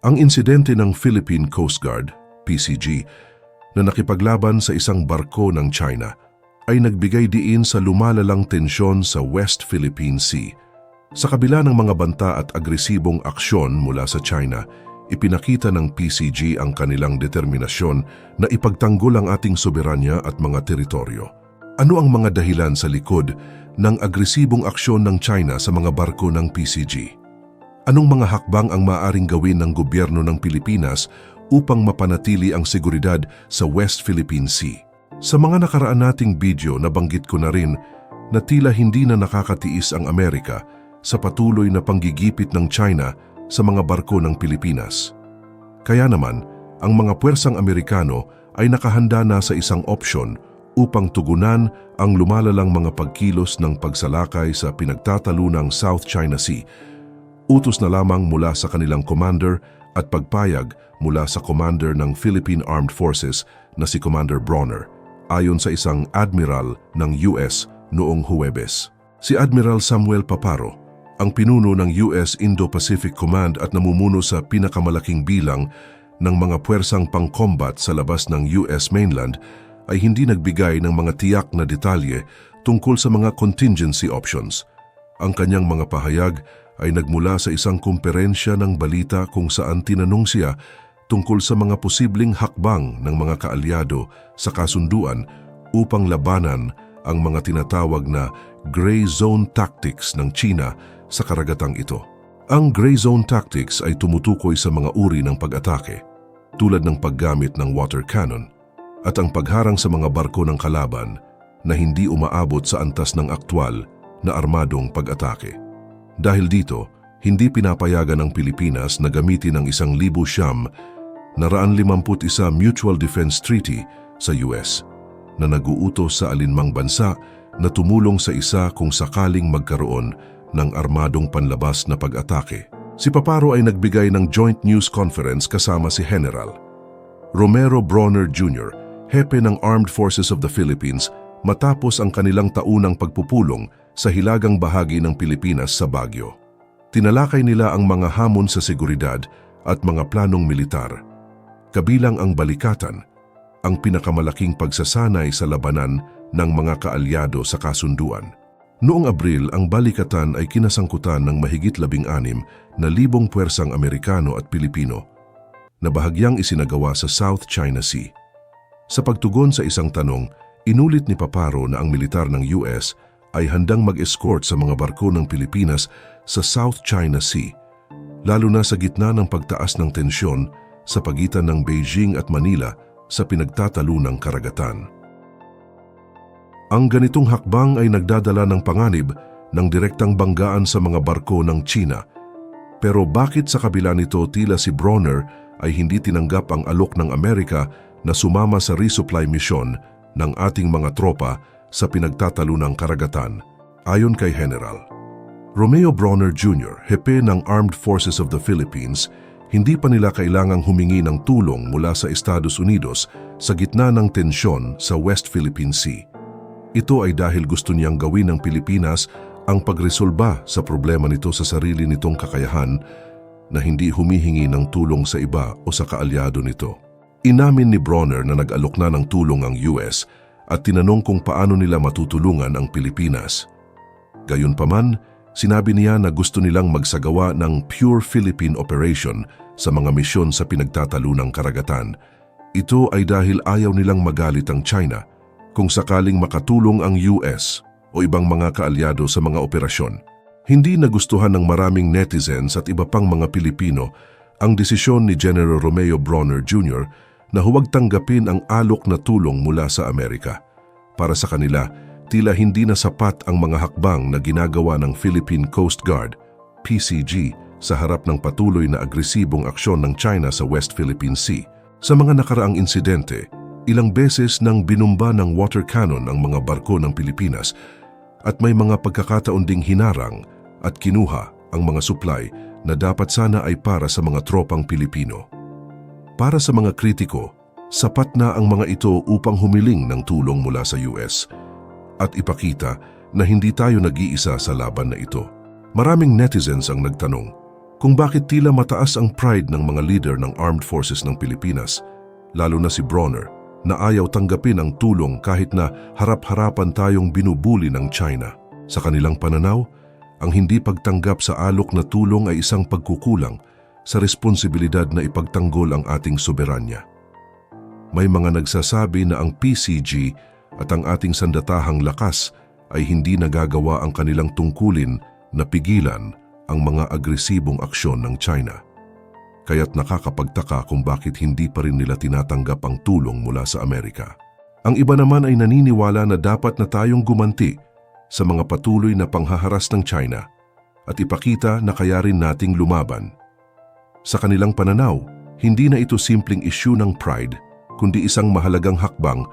Ang insidente ng Philippine Coast Guard, PCG, na nakipaglaban sa isang barko ng China ay nagbigay diin sa lumalalang tensyon sa West Philippine Sea. Sa kabila ng mga banta at agresibong aksyon mula sa China, ipinakita ng PCG ang kanilang determinasyon na ipagtanggol ang ating soberanya at mga teritoryo. Ano ang mga dahilan sa likod ng agresibong aksyon ng China sa mga barko ng PCG? Anong mga hakbang ang maaring gawin ng gobyerno ng Pilipinas upang mapanatili ang seguridad sa West Philippine Sea? Sa mga nakaraan nating video nabanggit ko na rin na tila hindi na nakakatiis ang Amerika sa patuloy na panggigipit ng China sa mga barko ng Pilipinas. Kaya naman, ang mga puwersang Amerikano ay nakahanda na sa isang opsyon upang tugunan ang lumalalang mga pagkilos ng pagsalakay sa pinagtatalunang South China Sea. Utos na lamang mula sa kanilang commander at pagpayag mula sa commander ng Philippine Armed Forces na si Commander Bronner, ayon sa isang admiral ng US noong Huwebes. Si Admiral Samuel Paparo, ang pinuno ng US Indo-Pacific Command at namumuno sa pinakamalaking bilang ng mga puwersang pang-combat sa labas ng US mainland, ay hindi nagbigay ng mga tiyak na detalye tungkol sa mga contingency options. Ang kanyang mga pahayag ay nagmula sa isang kumperensya ng balita kung saan tinanong siya tungkol sa mga posibleng hakbang ng mga kaalyado sa kasunduan upang labanan ang mga tinatawag na gray zone tactics ng China sa karagatang ito. Ang gray zone tactics ay tumutukoy sa mga uri ng pag-atake, tulad ng paggamit ng water cannon at ang pagharang sa mga barko ng kalaban na hindi umaabot sa antas ng aktwal na armadong pag-atake. Dahil dito, hindi pinapayagan ng Pilipinas na gamitin ang isang libo siyam na raan limamput isa Mutual Defense Treaty sa US na naguutos sa alinmang bansa na tumulong sa isa kung sakaling magkaroon ng armadong panlabas na pag-atake. Si Paparo ay nagbigay ng joint news conference kasama si General Romero Bronner Jr., hepe ng Armed Forces of the Philippines matapos ang kanilang taunang pagpupulong sa hilagang bahagi ng Pilipinas sa Baguio. Tinalakay nila ang mga hamon sa seguridad at mga planong militar. Kabilang ang balikatan, ang pinakamalaking pagsasanay sa labanan ng mga kaalyado sa kasunduan. Noong Abril, ang balikatan ay kinasangkutan ng mahigit labing anim na libong puwersang Amerikano at Pilipino na bahagyang isinagawa sa South China Sea. Sa pagtugon sa isang tanong, inulit ni Paparo na ang militar ng US ay handang mag-escort sa mga barko ng Pilipinas sa South China Sea, lalo na sa gitna ng pagtaas ng tensyon sa pagitan ng Beijing at Manila sa pinagtatalunang karagatan. Ang ganitong hakbang ay nagdadala ng panganib ng direktang banggaan sa mga barko ng China. Pero bakit sa kabila nito tila si Bronner ay hindi tinanggap ang alok ng Amerika na sumama sa resupply mission ng ating mga tropa sa pinagtatalunang karagatan, ayon kay General. Romeo Bronner Jr., hepe ng Armed Forces of the Philippines, hindi pa nila kailangang humingi ng tulong mula sa Estados Unidos sa gitna ng tensyon sa West Philippine Sea. Ito ay dahil gusto niyang gawin ng Pilipinas ang pagresolba sa problema nito sa sarili nitong kakayahan na hindi humihingi ng tulong sa iba o sa kaalyado nito. Inamin ni Bronner na nag-alok na ng tulong ang US at tinanong kung paano nila matutulungan ang Pilipinas. Gayunpaman, sinabi niya na gusto nilang magsagawa ng Pure Philippine Operation sa mga misyon sa pinagtatalunang karagatan. Ito ay dahil ayaw nilang magalit ang China kung sakaling makatulong ang US o ibang mga kaalyado sa mga operasyon. Hindi nagustuhan ng maraming netizens at iba pang mga Pilipino ang desisyon ni General Romeo Bronner Jr na huwag tanggapin ang alok na tulong mula sa Amerika. Para sa kanila, tila hindi na sapat ang mga hakbang na ginagawa ng Philippine Coast Guard, PCG, sa harap ng patuloy na agresibong aksyon ng China sa West Philippine Sea. Sa mga nakaraang insidente, ilang beses nang binumba ng water cannon ang mga barko ng Pilipinas at may mga pagkakataon ding hinarang at kinuha ang mga supply na dapat sana ay para sa mga tropang Pilipino. Para sa mga kritiko, sapat na ang mga ito upang humiling ng tulong mula sa US at ipakita na hindi tayo nag-iisa sa laban na ito. Maraming netizens ang nagtanong, kung bakit tila mataas ang pride ng mga leader ng armed forces ng Pilipinas, lalo na si Bronner, na ayaw tanggapin ang tulong kahit na harap-harapan tayong binubuli ng China. Sa kanilang pananaw, ang hindi pagtanggap sa alok na tulong ay isang pagkukulang sa responsibilidad na ipagtanggol ang ating soberanya. May mga nagsasabi na ang PCG at ang ating sandatahang lakas ay hindi nagagawa ang kanilang tungkulin na pigilan ang mga agresibong aksyon ng China. Kaya't nakakapagtaka kung bakit hindi pa rin nila tinatanggap ang tulong mula sa Amerika. Ang iba naman ay naniniwala na dapat na tayong gumanti sa mga patuloy na panghaharas ng China at ipakita na kaya rin nating lumaban. Sa kanilang pananaw, hindi na ito simpleng issue ng pride, kundi isang mahalagang hakbang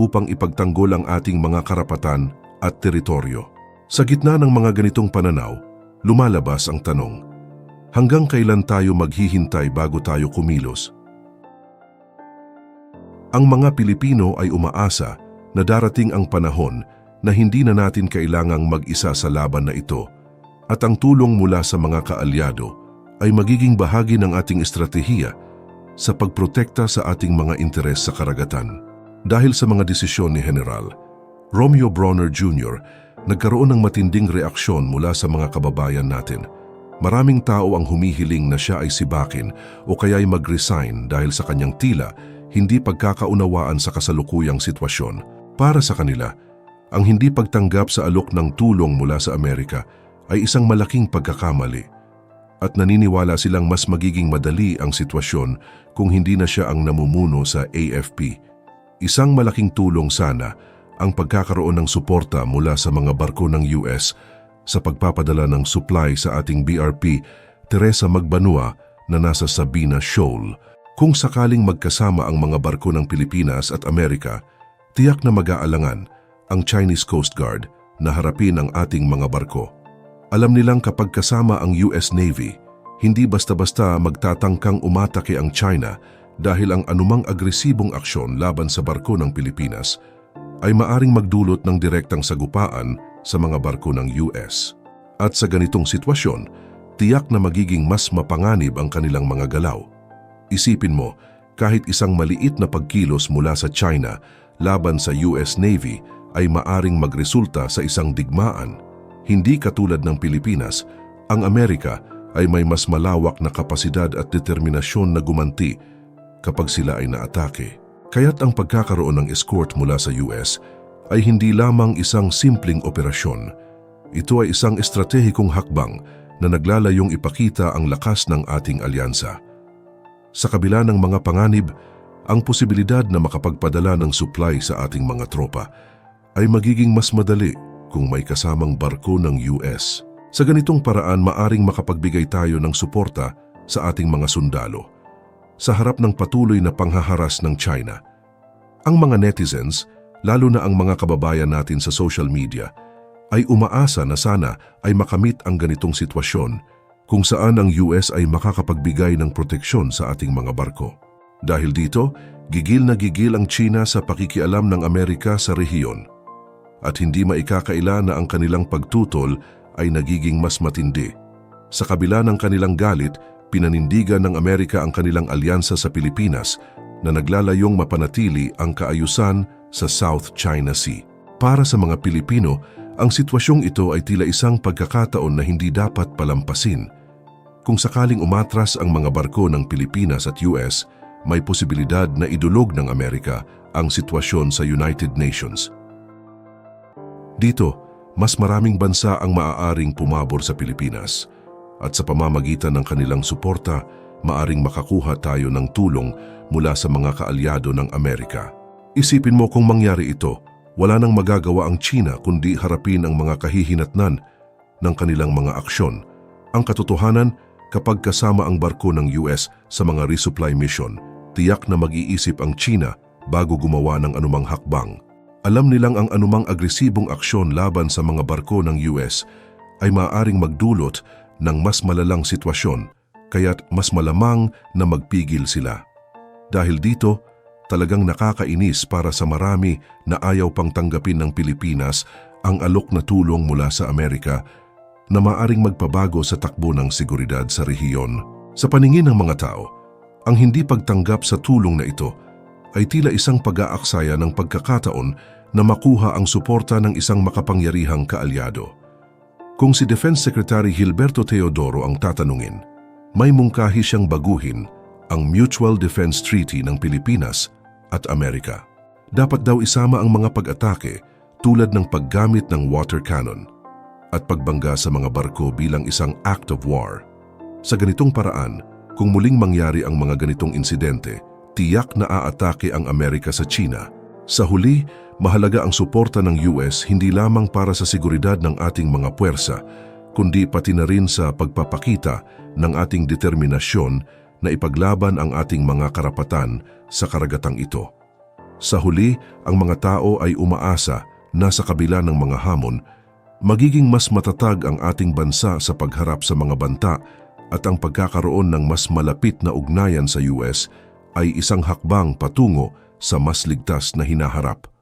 upang ipagtanggol ang ating mga karapatan at teritoryo. Sa gitna ng mga ganitong pananaw, lumalabas ang tanong, hanggang kailan tayo maghihintay bago tayo kumilos? Ang mga Pilipino ay umaasa na darating ang panahon na hindi na natin kailangang mag-isa sa laban na ito at ang tulong mula sa mga kaalyado ay magiging bahagi ng ating estratehiya sa pagprotekta sa ating mga interes sa karagatan. Dahil sa mga desisyon ni General, Romeo Bronner Jr nagkaroon ng matinding reaksyon mula sa mga kababayan natin. Maraming tao ang humihiling na siya ay sibakin o kaya'y mag-resign dahil sa kanyang tila hindi pagkakaunawaan sa kasalukuyang sitwasyon. Para sa kanila, ang hindi pagtanggap sa alok ng tulong mula sa Amerika ay isang malaking pagkakamali at naniniwala silang mas magiging madali ang sitwasyon kung hindi na siya ang namumuno sa AFP. Isang malaking tulong sana ang pagkakaroon ng suporta mula sa mga barko ng US sa pagpapadala ng supply sa ating BRP Teresa Magbanua na nasa Sabina Shoal. Kung sakaling magkasama ang mga barko ng Pilipinas at Amerika, tiyak na mag-aalangan ang Chinese Coast Guard na harapin ang ating mga barko. Alam nilang kapag kasama ang US Navy, hindi basta-basta magtatangkang umatake ang China dahil ang anumang agresibong aksyon laban sa barko ng Pilipinas – ay maaring magdulot ng direktang sagupaan sa mga barko ng US. At sa ganitong sitwasyon, tiyak na magiging mas mapanganib ang kanilang mga galaw. Isipin mo, kahit isang maliit na pagkilos mula sa China laban sa US Navy ay maaring magresulta sa isang digmaan. Hindi katulad ng Pilipinas, ang Amerika ay may mas malawak na kapasidad at determinasyon na gumanti kapag sila ay naatake. Kaya't ang pagkakaroon ng escort mula sa US ay hindi lamang isang simpleng operasyon. Ito ay isang estratehikong hakbang na naglalayong ipakita ang lakas ng ating alyansa. Sa kabila ng mga panganib, ang posibilidad na makapagpadala ng supply sa ating mga tropa ay magiging mas madali kung may kasamang barko ng US. Sa ganitong paraan, maaring makapagbigay tayo ng suporta sa ating mga sundalo sa harap ng patuloy na panghaharas ng China. Ang mga netizens, lalo na ang mga kababayan natin sa social media, ay umaasa na sana ay makamit ang ganitong sitwasyon kung saan ang US ay makakapagbigay ng proteksyon sa ating mga barko. Dahil dito, gigil na gigil ang China sa pakikialam ng Amerika sa rehiyon at hindi maikakaila na ang kanilang pagtutol ay nagiging mas matindi. Sa kabila ng kanilang galit, pinanindigan ng Amerika ang kanilang alyansa sa Pilipinas na naglalayong mapanatili ang kaayusan sa South China Sea. Para sa mga Pilipino, ang sitwasyong ito ay tila isang pagkakataon na hindi dapat palampasin. Kung sakaling umatras ang mga barko ng Pilipinas at US, may posibilidad na idulog ng Amerika ang sitwasyon sa United Nations. Dito, mas maraming bansa ang maaaring pumabor sa Pilipinas at sa pamamagitan ng kanilang suporta, maaring makakuha tayo ng tulong mula sa mga kaalyado ng Amerika. Isipin mo kung mangyari ito, wala nang magagawa ang China kundi harapin ang mga kahihinatnan ng kanilang mga aksyon. Ang katotohanan, kapag kasama ang barko ng US sa mga resupply mission, tiyak na mag-iisip ang China bago gumawa ng anumang hakbang. Alam nilang ang anumang agresibong aksyon laban sa mga barko ng US ay maaaring magdulot ng mas malalang sitwasyon kaya't mas malamang na magpigil sila. Dahil dito, talagang nakakainis para sa marami na ayaw pang tanggapin ng Pilipinas ang alok na tulong mula sa Amerika na maaring magpabago sa takbo ng seguridad sa rehiyon. Sa paningin ng mga tao, ang hindi pagtanggap sa tulong na ito ay tila isang pag-aaksaya ng pagkakataon na makuha ang suporta ng isang makapangyarihang kaalyado. Kung si Defense Secretary Gilberto Teodoro ang tatanungin, may mungkahi siyang baguhin ang Mutual Defense Treaty ng Pilipinas at Amerika. Dapat daw isama ang mga pag-atake tulad ng paggamit ng water cannon at pagbangga sa mga barko bilang isang act of war. Sa ganitong paraan, kung muling mangyari ang mga ganitong insidente, tiyak na aatake ang Amerika sa China. Sa huli, mahalaga ang suporta ng US hindi lamang para sa seguridad ng ating mga puwersa, kundi pati na rin sa pagpapakita ng ating determinasyon na ipaglaban ang ating mga karapatan sa karagatang ito. Sa huli, ang mga tao ay umaasa na sa kabila ng mga hamon, magiging mas matatag ang ating bansa sa pagharap sa mga banta at ang pagkakaroon ng mas malapit na ugnayan sa US ay isang hakbang patungo sa mas ligtas na hinaharap.